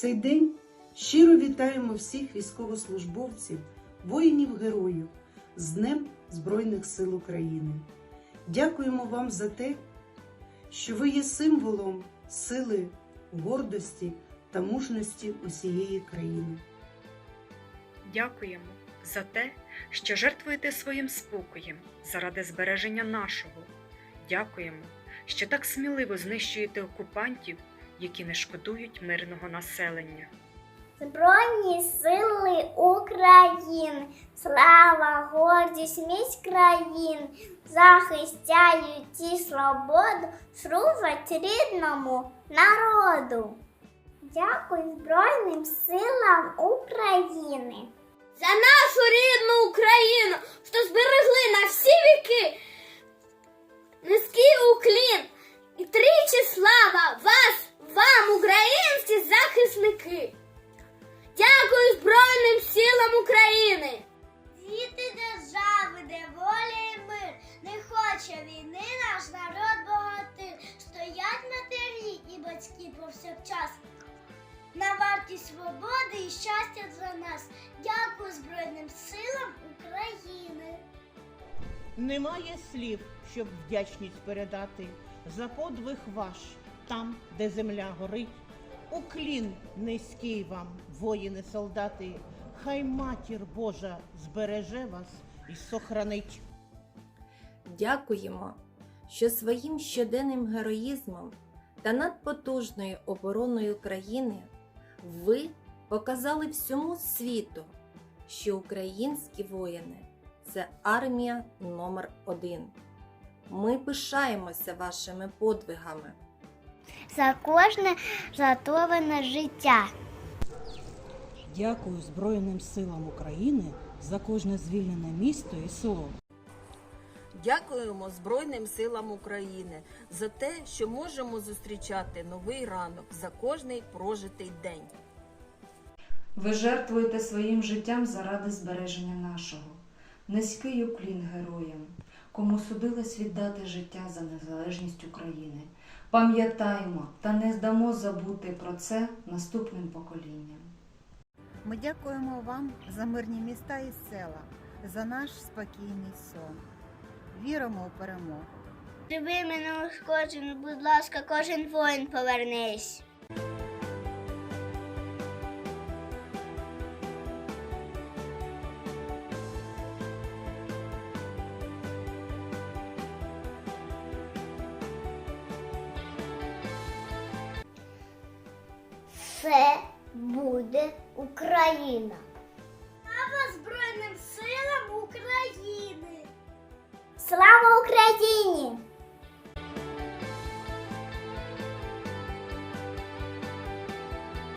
цей день щиро вітаємо всіх військовослужбовців, воїнів-героїв з Днем Збройних сил України. Дякуємо вам за те, що ви є символом сили, гордості та мужності усієї країни. Дякуємо за те, що жертвуєте своїм спокоєм заради збереження нашого. Дякуємо, що так сміливо знищуєте окупантів, які не шкодують мирного населення. Збройні сили України, слава, гордість міць країн, захистяють і свободу, служать рідному народу. Дякую Збройним силам України. за нашу рідну Україну, повсякчас. На варті свободи і щастя за нас. Дякую Збройним силам України. Немає слів, щоб вдячність передати за подвиг ваш там, де земля горить. Уклін низький вам, воїни солдати, хай матір Божа збереже вас і сохранить. Дякуємо, що своїм щоденним героїзмом та надпотужною обороною країни ви показали всьому світу, що українські воїни це армія номер один. Ми пишаємося вашими подвигами. За кожне рятоване життя. Дякую Збройним силам України за кожне звільнене місто і село. Дякуємо Збройним силам України за те, що можемо зустрічати новий ранок за кожний прожитий день. Ви жертвуєте своїм життям заради збереження нашого. Низький уклін героям, кому судилось віддати життя за незалежність України. Пам'ятаємо та не здамо забути про це наступним поколінням. Ми дякуємо вам за мирні міста і села, за наш спокійний сон. Віримо у перемогу. Живи мене ушкоджений, будь ласка, кожен воїн повернись. Це буде Україна. Слава Збройним силам України! Слава Україні!